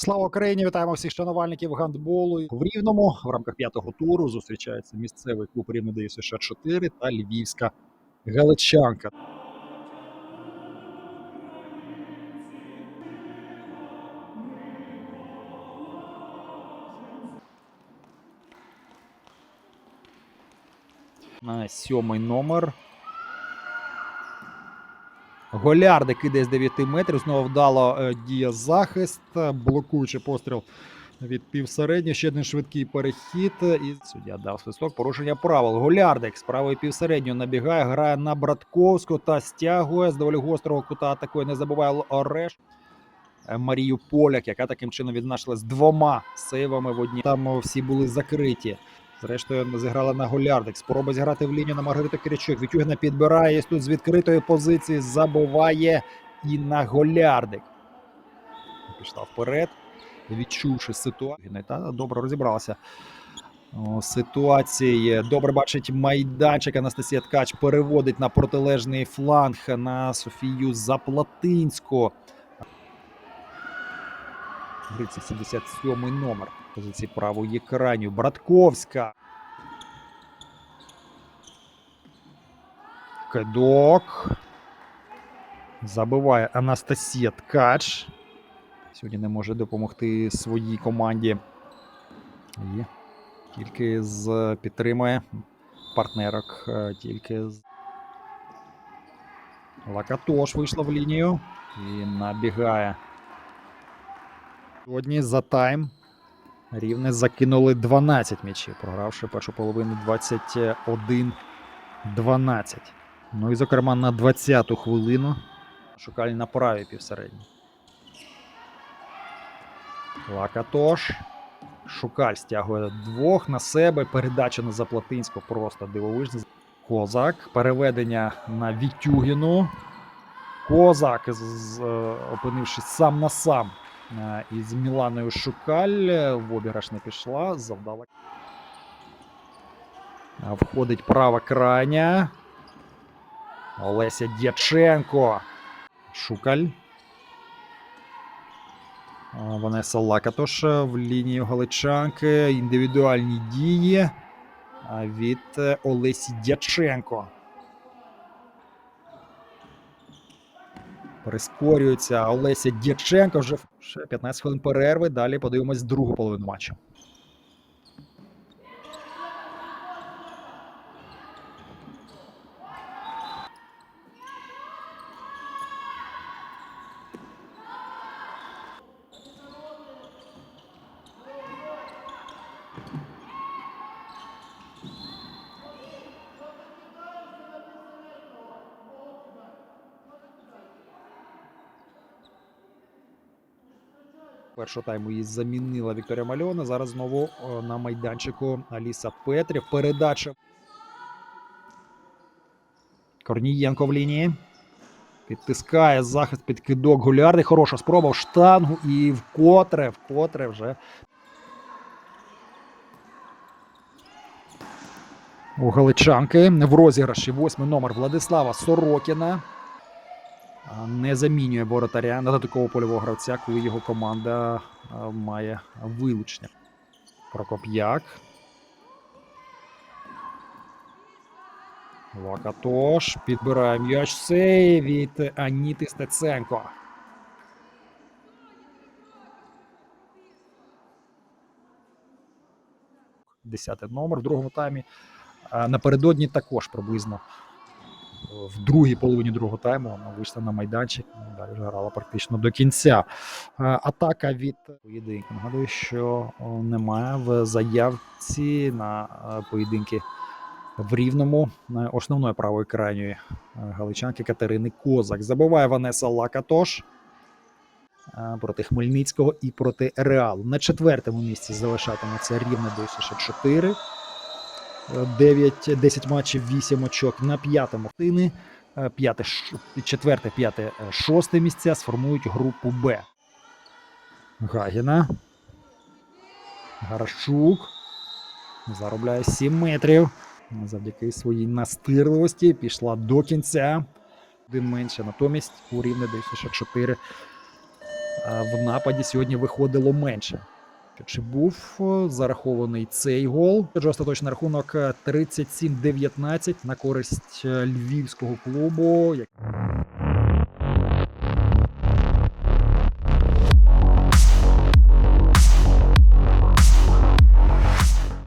Слава Україні! Вітаємо всіх шанувальників гандболу. В Рівному в рамках п'ятого туру зустрічається місцевий клуб Рівне США 4 та Львівська Галичанка. Сьомий номер. Голярди кидає з 9 метрів. Знову вдало е, діє захист, блокуючи постріл від півсередньої. Ще один швидкий перехід. І суддя дав свисток. Порушення правил. Голярдик з правої півсередньої набігає, грає на Братковську та стягує з доволі гострого кута. Атакує. Не забуває Ореш. Е, Марію Поляк, яка таким чином відзначилась двома сейвами в одній. Там всі були закриті. Зрештою, зіграла на голярдик. Спроба зіграти в лінію на Маргариту Киричук. Вітюгіна підбирає тут з відкритої позиції. Забуває і на голярдик. Пішла вперед, відчувши ситуацію. Та добре розібралася. Ситуації добре бачить майданчик. Анастасія Ткач переводить на протилежний фланг на Софію Заплатинську. 377 номер позиції правої екранів. Братковська. Кидок. Забиває Анастасія Ткач. Сьогодні не може допомогти своїй команді. І тільки з підтримує партнерок. е, Тільки з Лакатош вийшла в лінію і набігає. Сьогодні за тайм Рівне закинули 12 м'ячів, програвши першу половину 21-12. Ну і, зокрема, на 20-ту хвилину шукали на правій півсередній. Лакатош. Шукаль стягує двох на себе. Передача на Заплатинську просто дивовижна. Козак. Переведення на Вітюгіну. Козак, е, опинившись сам на сам із Міланою Шукаль, е, в обіграш не пішла, завдала. Входить права крайня. Олеся Дяченко. Шукаль. Ванеса Лакатош е, в лінію Галичанки. Індивідуальні дії від е, Олесі Дяченко. Прискорюється Олеся Дяченко. Вже ще 15 хвилин перерви. Далі подивимось другу половину матчу. Першого тайму її замінила Вікторія Мальона. Зараз знову на майданчику Аліса Петрів. Передача. Корнієнко в лінії. Підтискає захист під кидок Гулярди. Хороша спроба в штангу. І вкотре, вкотре вже. У Галичанки в розіграші восьмий номер Владислава Сорокіна. Не замінює воротаря на такого польового гравця, коли його команда має вилучення. Прокоп'як. Лакатош підбирає м'яч сей від Аніти Стеценко. Десятий номер в другому таймі. Напередодні також приблизно в другій половині другого тайму вона вийшла на майданчик. і Далі грала практично до кінця. Е, Атака від поєдинку. Нагадую, що немає в заявці на е, поєдинки в рівному основної правої крайньої е, галичанки Катерини Козак. Забиває Ванеса Лакатош проти Хмельницького і проти Реалу. На четвертому місці залишатиметься рівне до 4. 9, 10 матчів, 8 очок на п'ятому тини. Е, П'яте, четверте, п'яте, е, шосте місця сформують групу Б. Гагіна. Гаршук. Заробляє 7 метрів. Завдяки своїй настирливості пішла до кінця. Один менше. Натомість у рівне 94 а в нападі сьогодні виходило менше. Чи був е, зарахований цей гол? Отже, остаточний рахунок е, 37-19 на користь е, львівського клубу.